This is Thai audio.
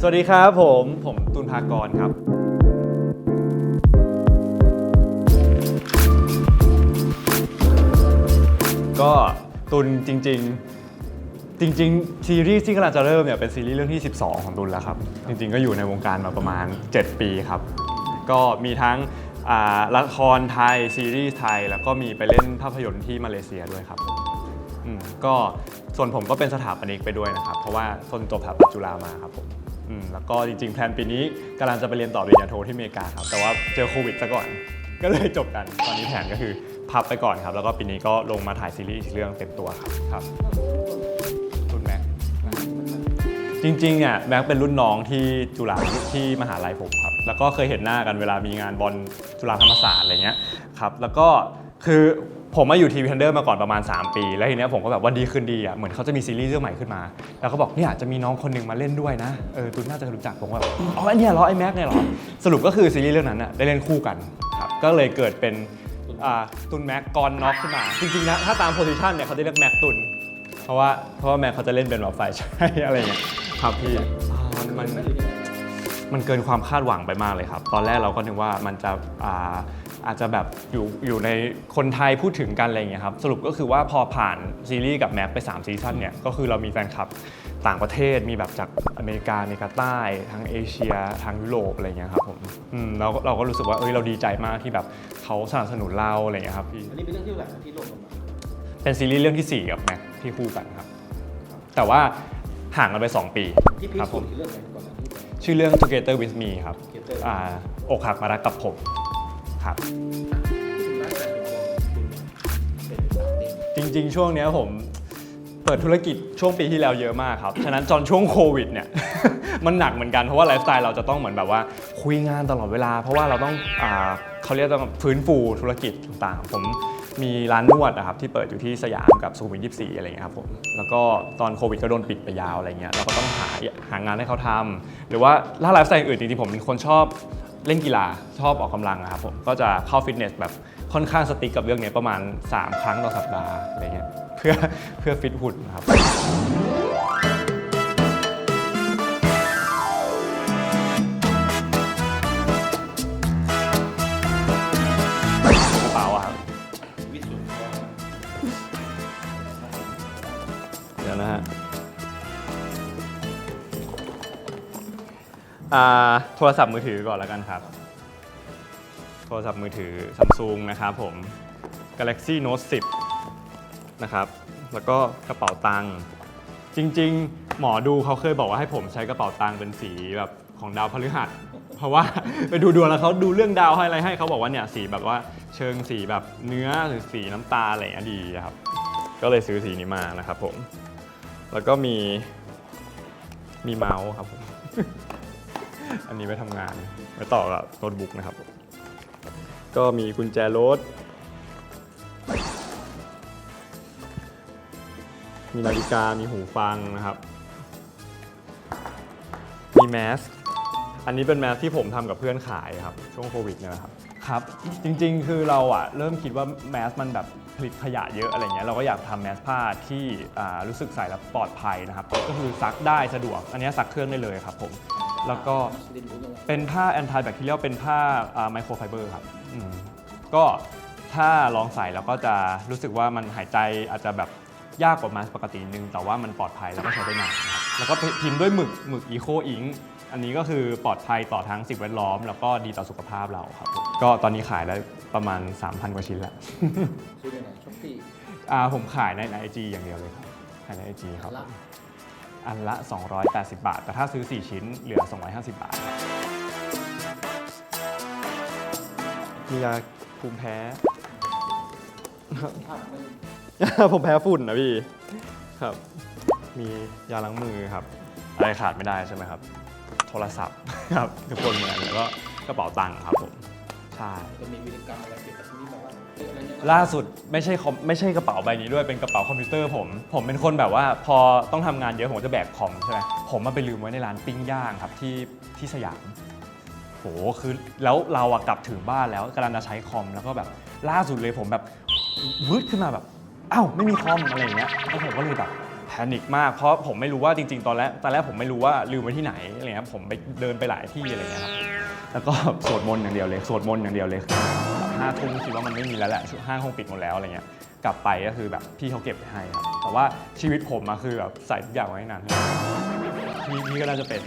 สวัสดีครับผม ผมตุลภากรครับ ก็ตุลจริง ๆ จริง ๆ ซีรีส์ที่กำลังจะเริ่มเนี่ยเป็นซีรีส์เรื่องที่ 12 ของตุลแล้วครับ จริง ๆ ก็อยู่ในวงการมาประมาณ 7 ปีครับ ก็มีทั้งอ่าละครไทย ซีรีส์ไทย แล้วก็มีไปเล่นภาพยนตร์ที่มาเลเซียด้วยครับอืมก็ส่วนผมก็เป็นสถาปนิกไปด้วยนะครับ เพราะว่าต้นจบสถาปัตย์จุฬามาครับผม อืมแล้วก็จริงๆ แพลนปีนี้กำลังจะไปเรียนต่อปริญญาโทที่อเมริกาครับ แต่ว่าเจอโควิดซะก่อน ก็เลยจบกัน ตอนนี้แผนก็คือพับไปก่อนครับ แล้วก็ปีนี้ก็ลงมาถ่ายซีรีส์อีกเรื่องเต็มตัวครับครับรุ่นแม็กจริงๆอะแม็กเป็นรุ่นน้องที่จุฬาที่มหาลัยผมครับ แล้วก็เคยเห็นหน้ากันเวลามีงานบอลจุฬาธรรมศาสตร์อะไรเงี้ยครับ แล้วก็คือ ผมมาอยู่ทีวีทันเดอร์มาก่อนประมาณ 3 ปี แล้วทีเนี้ยผมก็แบบวันดีคืนดีอะเหมือนเขาจะมีซีรีส์เรื่องใหม่ขึ้นมา แล้วก็บอกเนี่ยจะมีน้องคนหนึงมาเล่นด้วยนะเออตุนน่าจะรู้จักผมว่าอ๋อไอเนี่ยเหรอไอแม็กเนี่ยเหรอสรุปก็คือซีรีส์เรื่องนั้นอะได้เล่นคู่กันครับก็เลยเกิดเป็นอ่าตุนแม็กกอนน็อกขึ้นมาจริงๆนะถ้าตามโพซิชันเนี่ยเขาจะเรียกแม็กตุนเพราะว่าเพราะว่าแม็กเขาจะเล่นเป็นแบบฝ่ายชายอะไรเงี้ยครับพี่มันมันมันเกินความคาดหวังไปมากเลยครับ ตอนแรกเราก็นึกว่ามันจะอ่า อาจจะแบบอยู่อยู่ในคนไทยพูดถึงกันอะไรเงี้ยครับสรุปก็คือว่าพอผ่านซีรีส์กับแม็กไป 3 ซีซั่นเนี่ยก็คือเรามีแฟนคลับต่างประเทศมีแบบจากอเมริกาอเมริกาใต้ทางเอเชียทางยุโรปอะไรเงี้ยครับผมอืมเราเราก็รู้สึกว่าเอ้ยเราดีใจมากที่แบบเขาสนับสนุนเราอะไรเงี้ยครับพี่อันนี้เป็นเรื่องที่แบบที่โลกกันมาเป็นซีรีส์เรื่องที่ 4 กับแม็กที่คู่กันครับ แต่ว่าห่างกันไป 2 ปีที่พีครับคผสุดมคือเรื่องไหนก่อนนะที่เป็นชื่อเรื่อง Together with Me ครับ Together อ่าอกหักมารักกับผม ครับจริง ๆ ช่วงเนี้ยผมเปิดธุรกิจช่วงปีที่แล้วเยอะมากครับ ฉะนั้นตอนช่วงโควิดเนี่ย มันหนักเหมือนกันเพราะว่าไลฟ์สไตล์เราจะต้องเหมือนแบบว่าคุยงานตลอดเวลา เพราะว่าเราต้องอ่าเขาเรียกต้องฟื้นฟูธุรกิจต่างๆ ผมมีร้านนวดนะครับที่เปิดอยู่ที่สยามกับสุขุมวิท24อะไรเงี้ยครับผมแล้วก็ตอนโควิดก็โดนปิดไปยาวอะไรเงี้ยเราก็ต้องหาหางานให้เขาทำหรือว่าถ้าไลฟ์สไตล์อื่นจริงๆผมเป็นคนชอบ เล่นกีฬาชอบออกกำลังอะครับผมก็จะเข้าฟิตเนสแบบค่อนข้างสติ๊กกับเรื่องนี้ประมาณ 3 ครั้งต่อสัปดาห์อะไรเงี้ยเพื่อเพื่อฟิตหุ่นครับกระเป๋าอะครับวิสุทธิ์ก็เดี๋ยวนะฮะ อ่าโทรศัพท์มือถือก่อนแล้วกันครับ โทรศัพท์มือถือ Samsung นะครับผม Galaxy Note 10 นะครับ แล้วก็กระเป๋าตังค์จริง ๆ หมอดูเขาเคยบอกว่าให้ผมใช้กระเป๋าตังค์เป็นสีแบบของดาวพฤหัส เพราะว่า ไปดูดวงแล้วเขาดูเรื่องดาวให้อะไรให้เขาบอกว่าเนี่ยสีแบบว่าเชิงสีแบบเนื้อหรือสีน้ำตาลอะไรอย่างเงี้ยดีครับ ก็เลยซื้อสีนี้มานะครับผม แล้วก็มีมีเมาส์ครับผม อันนี้ไว้ทำงาน ไว้ต่อกับโน้ตบุ๊กนะครับ ก็มีกุญแจรถ มีนาฬิกา มีหูฟังนะครับ มีแมสอันนี้เป็นแมสที่ผมทำกับเพื่อนขายครับ ช่วงโควิดเนี่ยนะครับ ครับ จริงๆ คือเราอะเริ่มคิดว่าแมสมันแบบ ผลิตขยะเยอะอะไรเงี้ยเราก็อยากทำแมสผ้าที่อ่ารู้สึกใส่แล้วปลอดภัยนะครับ ก็คือซักได้สะดวก อันนี้ซักเครื่องได้เลยครับผมแล้วก็ดินรู้ยังไงเป็นผ้าแอนตี้แบคทีเรียลเป็นผ้าไมโครไฟเบอร์ครับอืมก็ถ้าลองใส่แล้วก็จะรู้สึกว่ามันหายใจอาจจะแบบยากกว่ามาสก์ปกตินึง แต่ว่ามันปลอดภัยแล้วก็ใช้ได้นานครับแล้วก็พิมพ์ด้วยหมึกหมึกอีโคอิง อันนี้ก็คือปลอดภัยต่อทั้งสิ่งแวดล้อม แล้วก็ดีต่อสุขภาพเราครับผมก็ตอนนี้ขายได้ประมาณ 3,000 กว่าชิ้นแล้วซื้อยังไงช้อปปี้อ่าผมขายในไอจีอย่างเดียวเลยครับขายในไอจีครับ ละอันละ 280 บาท แต่ถ้าซื้อ 4 ชิ้นเหลือ 250 บาท มียาภูมิแพ้ ภาพมันผมแพ้ฝุ่นนะพี่ ครับ มียาล้างมือครับ อะไรขาดไม่ได้ใช่ไหมครับโท รศัพท์ครับทุกคนเหมือนแล้วก็กระเป๋าตังค์ครับผมใช่ จะมีวิธีกรรมอะไรเกี่ยวกับที่นี่แบบว่าเรื่องอะไรเนี่ยล่าสุดไม่ใช่คอมไม่ใช่กระเป๋าใบนี้ด้วยเป็นกระเป๋าคอมพิวเตอร์ผม ผมเป็นคนแบบว่าพอต้องทำงานเยอะผมจะแบกคอมใช่ไหมผมมาไปลืมไว้ในร้านปิ้งย่างครับที่ที่สยามโหคือแล้วเราอะกลับถึงบ้านแล้วกำลังจะใช้คอมแล้วก็แบบล่าสุดเลยผมแบบวืดขึ้นมาแบบอ้าวไม่มีคอมอะไรอย่างเงี้ยแล้วผมก็เลยแบบ แพนิคมากเพราะผมไม่รู้ว่าจริงๆ ตอนแรกตอนแรกผมไม่รู้ว่าลืมไว้ที่ไหนอะไรเงี้ยผมไปเดินไปหลายที่อะไรเงี้ยครับแล้วก็สวดมนต์อย่างเดียวเลยสวดมนต์อย่างเดียวเลยห้าทุ่มคิดว่ามันไม่มีแล้วแหละห้างคงปิดหมดแล้วอะไรเงี้ยกลับไปก็คือแบบพี่เขาเก็บให้ครับแต่ว่าชีวิตผมอะคือแบบใส่ทุกอย่างไว้ในานพี่พี่ก็น่าจะเป็น